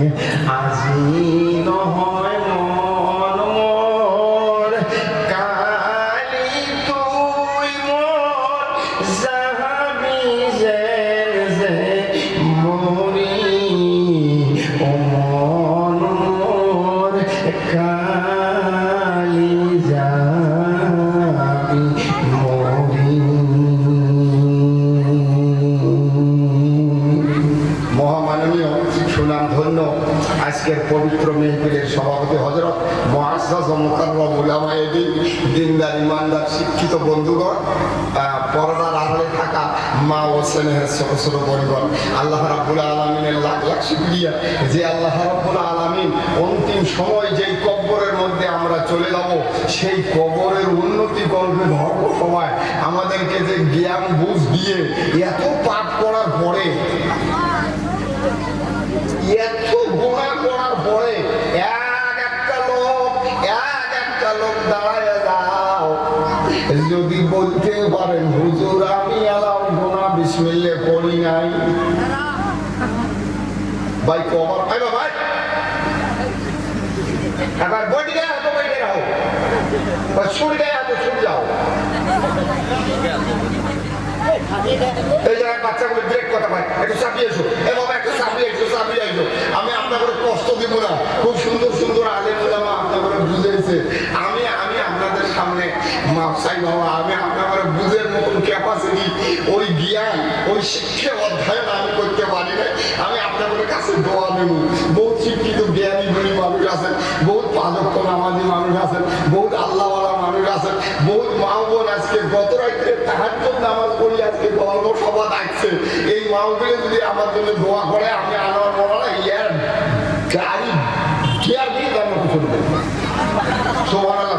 Azul. দিনদার, ইমানদার, শিক্ষিত বন্ধুগণ পরদার আড়ালে থাকা মা ও স্নেহের ছোট ছোট পরিবার। আল্লাহ রাবুল আলমিনের লাখ লাখ শুক্রিয়া যে আল্লাহ রাবুল আলমিন অন্তিম সময় যেই কব্বরের মধ্যে আমরা চলে যাব, সেই কবরের উন্নতি গল্পে ধর্ম সময় আমাদেরকে যে জ্ঞান, বুঝ দিয়ে এত পাপ করার পরে, এত বিসমিল্লে পড়ি নাই ভাই কবার ভাই ভাই একবার বইটি গায়ে বা যাও এই জায়গায় বাচ্চাগুলো ব্রেক কথা ভাই একটু চাপিয়ে এসো। একটু চাপিয়ে এসো চাপিয়ে এসো। আমি আপনার কষ্ট দিব না। খুব সুন্দর সুন্দর আলেম আপনার বুঝেছে আমি সামনে মাপসাই বাবা, আমি আপনার বুঝের মতন ক্যাপাসিটি ওই জ্ঞান, ওই শিক্ষা অধ্যায়ন আমি করতে পারি না আমি আপনাদের কাছে দোয়া নেব বহু শিক্ষিত, জ্ঞানী, গুণী মানুষ আছেন বহু পাদক্ষ নামাজি মানুষ আছেন বহু আল্লাহওয়ালা মানুষ আছেন বহু মা বোন আজকে গত রাত্রে তাহার নামাজ পড়ি আজকে গল্প সভা ডাকছে। এই মা মাগুলো যদি আমার জন্য দোয়া করে, আমি আনোয়ার মনে ইয়ার গাড়ি কেয়ার দিয়ে তার মতো শুনবেন সোমান আল্লাহ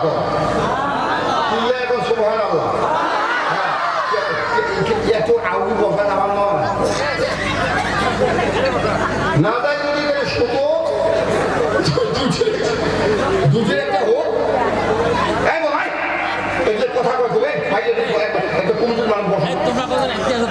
কথা কইবে ভাই এটা কোন মানুষ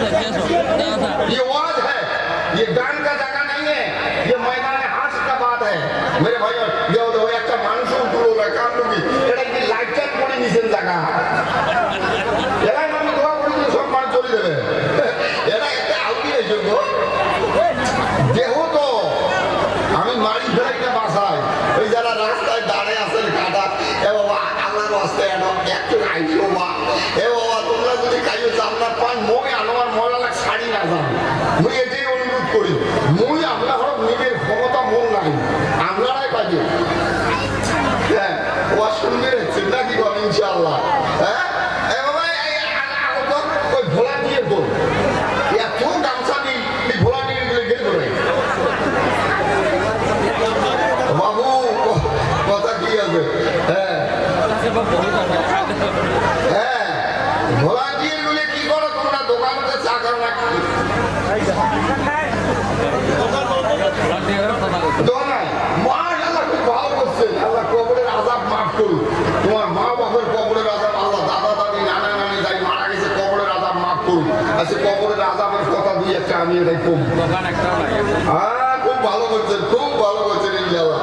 চা নিয়ে খুব। খুব ভালো করছেন খুব ভালো করছেন ইনশাল্লাহ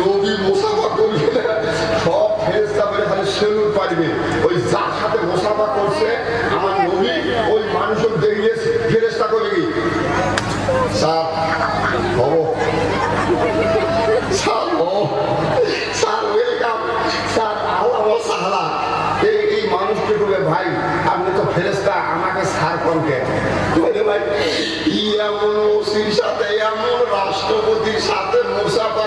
নবী মোসাফা করবে সব ফেরেস্তা বলে খালি সেলুন পাইবে। ওই যার সাথে মোসাফা করছে আমার নবী, ওই মানুষের দেখিয়ে ফেরেস্তা করে কি? Sir sir sir welcome sir, Allah সাহালা এই এই মানুষটি ভাই, আপনি তো ফেরেস্তা আমাকে সার করবে ভাই এমন ওসির সাথে এমন রাষ্ট্রপতির মুসাফা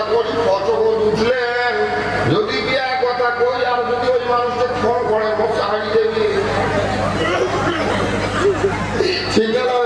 যদি বিয়া কথা কই, আর যদি ওই মানুষটা ফোন করে মশা হারিয়ে ঠিক আছে?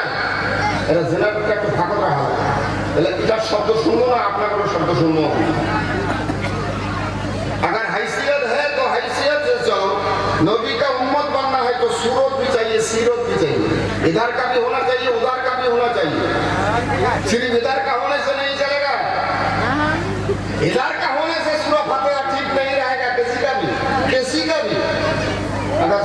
এটা জেনারেটরটা একটু ফাঁকা রাখা হবে তাহলে এটার শব্দ শুনবো না আপনার কোনো শব্দ শুনবো अगर हैसियत है तो हैसियत से चलो नबी का उम्मत बनना है तो सूरत भी चाहिए सीरत भी चाहिए इधर का भी होना चाहिए उधर का भी होना चाहिए सिर्फ इधर का होने से नहीं चलेगा इधर का होने से सूरह फतेहा ठीक नहीं रहेगा किसी का भी किसी का भी अगर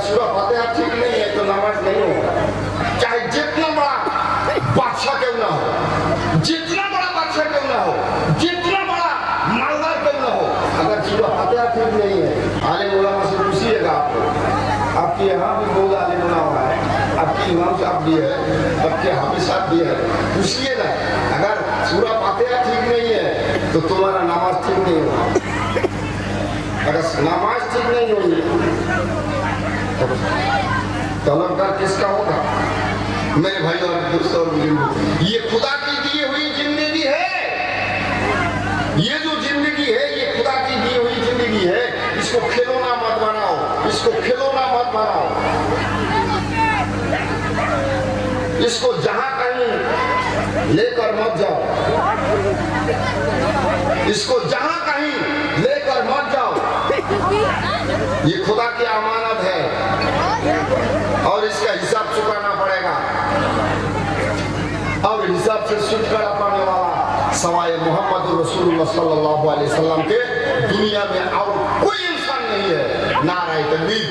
जितना बड़ा बादशाह क्यों ना हो, जितना बड़ा मालदार क्यों ना हो, अगर सूरह फतेहा ठीक नहीं है आलिम उलमा से पूछिएगा आपको आपके यहाँ भी बहुत आलिम उलमा है, आपके इमाम साहब भी है, आपके हाफिज साहब भी है पूछिए ना अगर सूरह फतेहा ठीक नहीं है तो तुम्हारा नमाज़ ठीक नहीं होगा। अगर नमाज़ ठीक नहीं होगी तो किसका होगा? मेरे भाई और दोस्तों, और ये खुदा की दी हुई ज़िंदगी है ये जो ज़िंदगी है ये खुदा की दी हुई ज़िंदगी है इसको खिलौना मत बनाओ इसको खिलौना मत बनाओ इसको जहाँ कहीं लेकर मत जाओ। इसको जहाँ कहीं लेकर मत जाओ। ये खुदा की अमानत है। और इसका हिसाब चुकाना पड़ेगा। और हिसाब से छुटकारा पाने वाला सवाए मोहम्मद रसूलुल्लाह सल्लल्लाहु अलैहि वसल्लम के दुनिया में और कोई इंसान नहीं है। नाराय तकबीर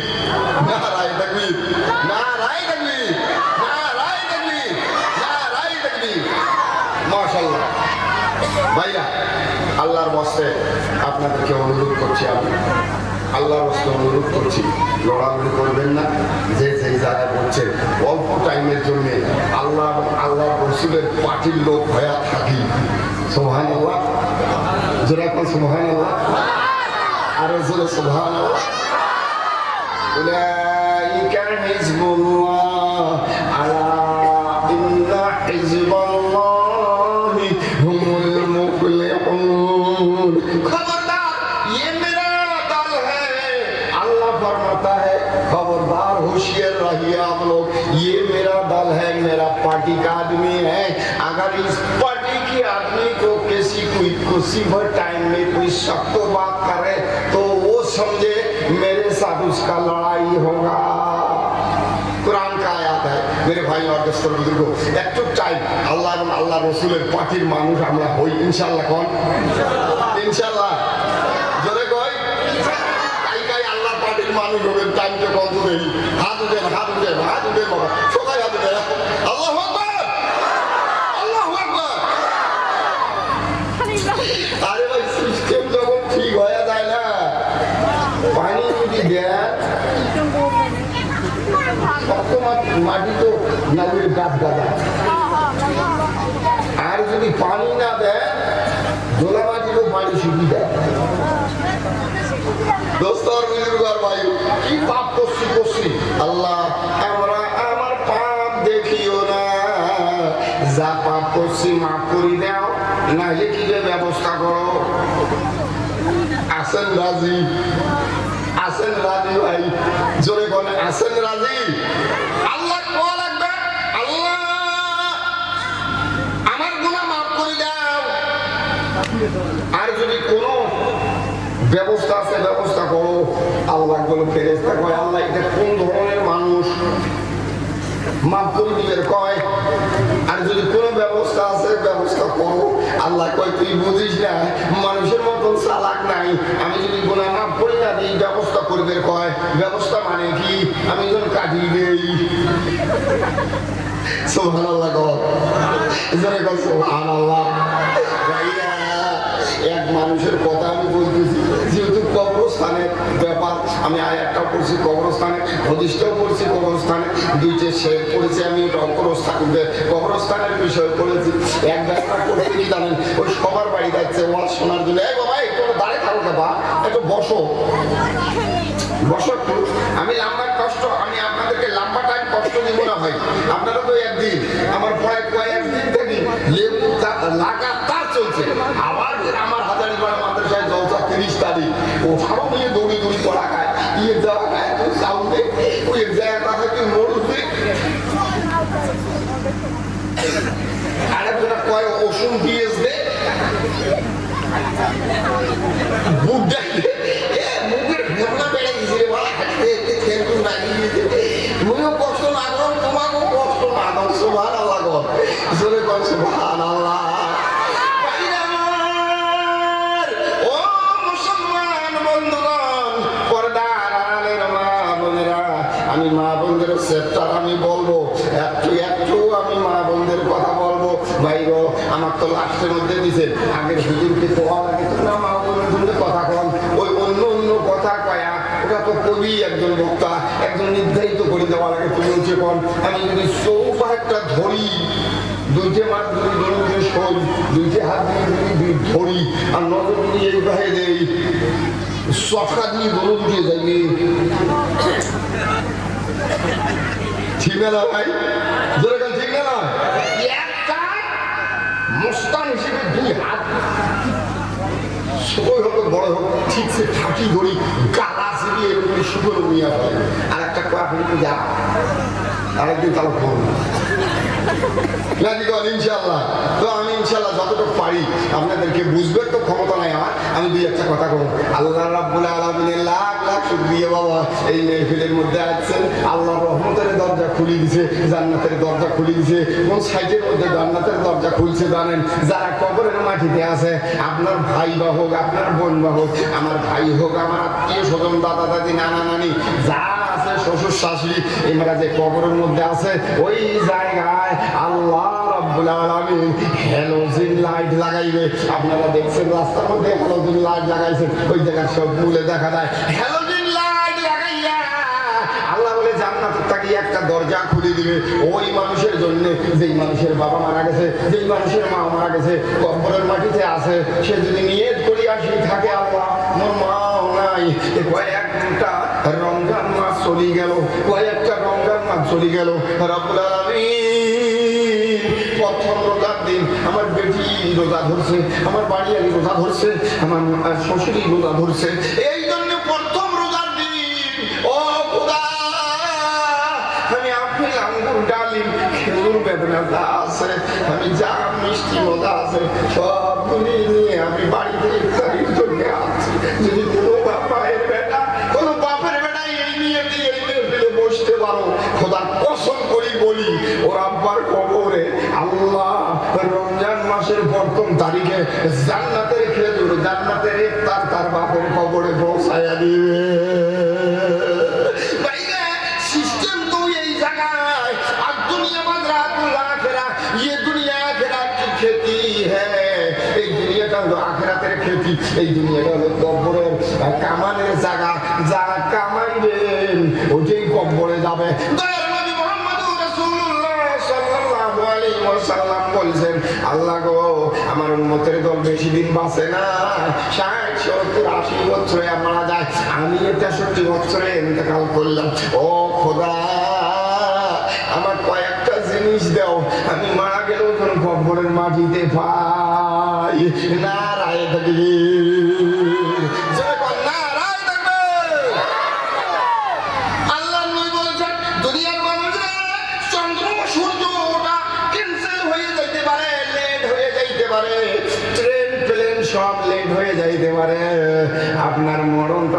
আপনাদেরকে অনুরোধ করছি আমি আল্লাহর বস্তে অনুরোধ করছি লড়ালড়ি করবেন না যে যেই জায়গায় বলছেন অল্প টাইমের জন্য আল্লাহ আল্লাহ রসুলের পার্টির লোক হয়ে থাকি সোহান আল্লাহ যেরকম সোহান আল্লাহ আরো জোরে সোহান আল্লাহ أولئك حزب الله रहिए आप लोग ये मेरा दल है मेरा पार्टी का आदमी है अगर इस पार्टी के आदमी को किसी कोई किसी भर टाइम में कोई सख्त बात करे तो वो समझे मेरे साथ उसका लड़ाई होगा কোরআন কা আয়াত है मेरे भाई और दोस्तों बुजुर्गों একটু টাইম আল্লাহ এবং আল্লাহ রসুলের পার্টির মানুষ আমরা হই ইনশাআল্লাহ কোন ইনশাআল্লাহ জোরে কই কাই কাই আল্লাহ পার্টির মানুষ হবেন টাইম তো কম তো দেরি হাত উঠেন হাত উঠেন বাবা সবাই হাত উঠেন আল্লাহ আকবার! আল্লাহ আকবার! আরে ভাই সিস্টেম যখন ঠিক হয়ে যায় না পানি যদি দেন মাটি তো নাগুলের গাছ গাদা। আর যদি পানি না দেয় মাটিরও পানি শুকিয়ে দেয় দোস্তর বুজুর্গ আর ভাই কি পাপ করছি করছি। আল্লাহ করছি মাফ করি দাও, নাহলে কি ব্যবস্থা করো আসেন রাজি আসেন রাজি ভাই। জোরে বলে আসেন রাজি আর যদি কোনো ব্যবস্থা আছে ব্যবস্থা করো আল্লাহগুলো ফেরেস্তা কয়, আল্লাহ এটা কোন ধরনের মাফ কয়? আর যদি কোনো ব্যবস্থা আছে, ব্যবস্থা করো। আল্লাহ কয়, তুই বুঝিস না, মানুষের মতন চালাক নাই। আমি যদি গুণা মাফ না দিই ব্যবস্থা করবে কয়। ব্যবস্থা মানে কি? আমি যখন কাটিয়ে দেই এক মানুষের কথা আমি বলতেছি। যেহেতু কবরস্থানের ব্যাপার, আমি আয়াতটাও পড়ছি কবরস্থানে হদিসটাও পড়ছি কবরস্থানে। দুইটা শের পড়েছি আমি কবরস্থান কবরস্থানের বিষয় পড়েছি। এক ব্যাপার করতে কি জানেন? ওই সবার বাড়ি যাচ্ছে ওয়াজ শোনার জন্য, এই বাবা, একটু দাঁড়িয়ে থাকো বাবা একটু বসো। বসো একটু। আমি লম্বা কষ্ট, আমি আপনাদেরকে লম্বা টাইম কষ্ট দিব না ভাই। আপনারা তো একদিন, আমার প্রায় কয়েকদিন থেকে লেবু লাগাতার চলছে। জায়গা থেকে মরুতে আরেকজনা কয় ওষুধ দিয়েছে বুক ডাকলে বলব, একটু একটু আমি মা বোনদের কথা বলব। ভাই আমার তো লাস্টের মধ্যে দিছে। আগের হুজুরকে কোয়া লাগে না মা বোনের জন্য কথা কন ওই অন্য অন্য কথা কয়া, ওটা তো কবি একজন বক্তা, একজন নির্ধারিত করে দেওয়া লাগে তুমি কন আমি যদি ধরি, দুইটে মাঠ সই, দুইটে হাত দিয়ে যদি ধরি, আর নজর এই দেই দিয়ে ধরুন দিয়ে যাইবে ঠিক না ভাই? জোরে কাল ঠিক না একটা মোস্তান হিসেবে দুই হাত। ছোটই হোক বড় হোক ঠিক সে ঠাকি ধরি গালা সিরিয়ে এরকম শুকনো নিয়ে আর একটা কয়া ফেলতে যা। আরেকদিন তাহলে করব। না দিগন ইনশাল্লাহ তো আমি ইনশাল্লাহ যতটুকু পারি, আপনাদেরকে বুঝবে তো ক্ষমতা নাই আমার। আমি দুই একটা কথা বলব। আল্লাহ রাব্বুল আলামিনের লাখ লাখ শুকরিয়া বাবা, এই মেহফিলের মধ্যে আছেন। আল্লাহ রহমতের দরজা খুলে দিছে, জান্নাতের দরজা খুলে দিছে। কোন সাইটের মধ্যে জান্নাতের দরজা খুলছে জানেন? যারা কবরের মাটিতে আছে, আপনার ভাই বা হোক, আপনার বোন বা হোক, আমার ভাই হোক, আমার আত্মীয় স্বজন, দাদা, দাদি, নানা, নানি, যা শ্বশুর শাশুড়ি এরা যে কবরের মধ্যে আছে, ওই জায়গায় আল্লাহ আপনারা দেখছেন রাস্তার মধ্যে হ্যালোজিন লাইট লাগাইছেন, ওই জায়গায় সব মূলে দেখা যায়। হ্যালোজিন লাইট লাগাইয়া আল্লাহ বলে একটা দরজা খুলে দিবে। ওই মানুষের জন্য যেই মানুষের বাবা মারা গেছে, যেই মানুষের মা মারা গেছে, কবরের মাটিতে আছে, সে যদি নিয়ত করি আসি, থাকে আল্লাহ মাও নাই। এ কয়েকটা রমজান চলে গেল, কয়েকটা রমজান মাস চলে গেল। প্রথম রোজার দিন, আমার বেটি রোজা ধরছে, আমার বাড়ি আলী রোজা ধরছে, আমার শ্বশুরি রোজা ধরছে। এই জন্য প্রথম রোজার দিন, ও আমি আপেল, আঙ্গুর, ডালিম, খেজুর বেদনা যা আছে, আমি যা মিষ্টি মজা আছে, সবগুলি নিয়ে আমি বাড়িতে ইফতারির বাবার কবরে আল্লাহ রমজান মাসের প্রথম তারিখে জান্নাতের খেজুর, জান্নাতের ইফতার তার বাপের কবরে পৌঁছায়া দিবে। এই দুনিয়া খেতি এই দুনিয়াটা হলো কবরের কামানের জায়গা, যা কামাইবেন, ওটাই কবরে যাবে। বলছেন, আল্লাহ গো, আমার উন্মতের দল বেশি দিন বাঁচে না। ষাট, সত্তর, আশি বছরে মারা যায়। আমি বছরে করলাম। ও খোদা, আমার কয়েকটা জিনিস দাও। আমি মারা গেলেও কোন কবরের মাটিতে পাই। না রায়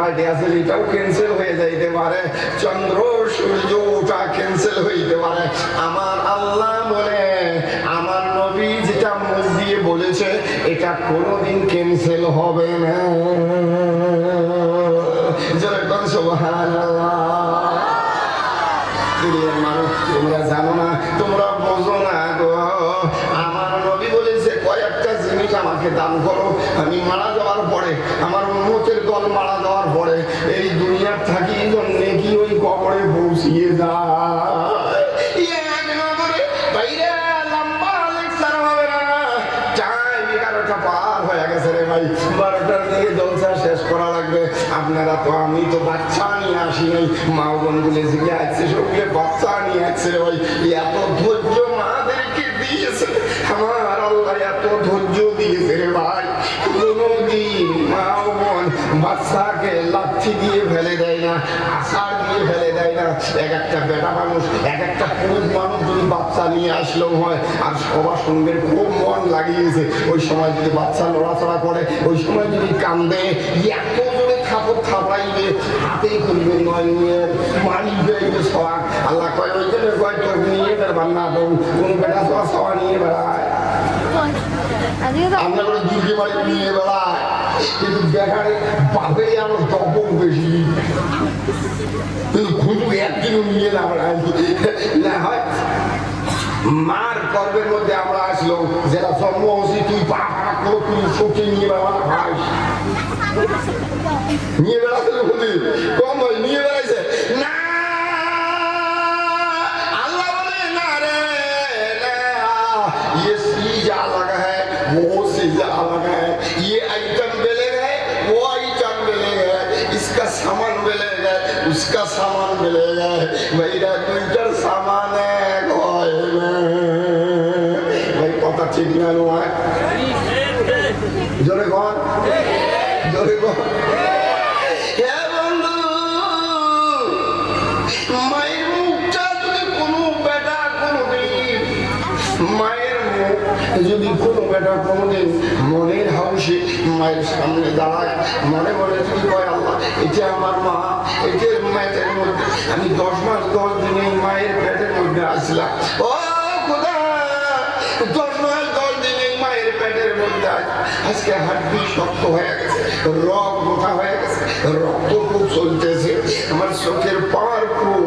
পার্টি আছে এটাও ক্যান্সেল হয়ে যাইতে পারে। চন্দ্র সূর্য ওটা ক্যান্সেল হইতে পারে। আমার আল্লাহ বলে, আমার নবী যেটা মুখ দিয়ে বলেছে, এটা কোনোদিন ক্যান্সেল হবে না। মানুষ, তোমরা জানো না, তোমরা আমাকে দান করো। আমি মারা যাওয়ার পরে, আমার উন্মতের দল মারা যাওয়ার পরে, এই দুনিয়ার থাকি জন্যে কি ওই কবরে পৌঁছিয়ে যায়? লাগবে। আপনারা তো আমি তো বাচ্চা নিয়ে মা আসছে বাচ্চা নিয়ে এত ধৈর্য বাচ্চাকে লাথি দিয়ে ফেলে দেয় না আশার দিয়ে ফেলে দেয় না। এক একটা বেটা মানুষ এক একটা পুরুষ মানুষ যদি বাচ্চা নিয়ে আসলেও হয় আর সবার সঙ্গে খুব মন লাগিয়েছে। ওই সময় যদি বাচ্চা নড়াচড়া করে ওই সময় যদি কান্দে এত জোরে থাপড় থাপড়াইবে হাতেই খুলবে নয় নিয়ে এই যে সবাক আল্লাহ কয় ওই জন্য কয় তোর নিয়ে বেড়াবার না তো কোন বেটা সবা সবা নিয়ে বেড়ায়? আমরা করে দুর্গে বাড়ি নিয়ে বেড়ায়। কিন্তু দেখারে বাপেই আরও তপন বেশি। খুঁজু একদিনও নিয়ে না আমরা হয় মার গর্বের মধ্যে আমরা আসলো যেটা জন্ম হয়েছি, তুই পা ফাঁকা করো তুই শোকে নিয়ে বেড়া ভাই নিয়ে বেড়াতে ঠিক না নয় জোরে মায়ের মুখ যদি কোনো বেটা কোনোদিন মনের হাউসে মায়ের সামনে দাঁড়ায়, মনে মনে যদি কয় আল্লাহ, এটা আমার মা, এটা মায়ের মধ্যে। আমি দশ মাস, দশ দিনে মায়ের পেটের মধ্যে আসলাম। ও খোদা, দশ মাস মায়ের পেটের মধ্যে আস- আজকে হাড্ডি শক্ত হয়ে গেছে রক মোটা হয়ে গেছে রক্ত খুব চলতেছে আমার চোখের পাওয়ার খুব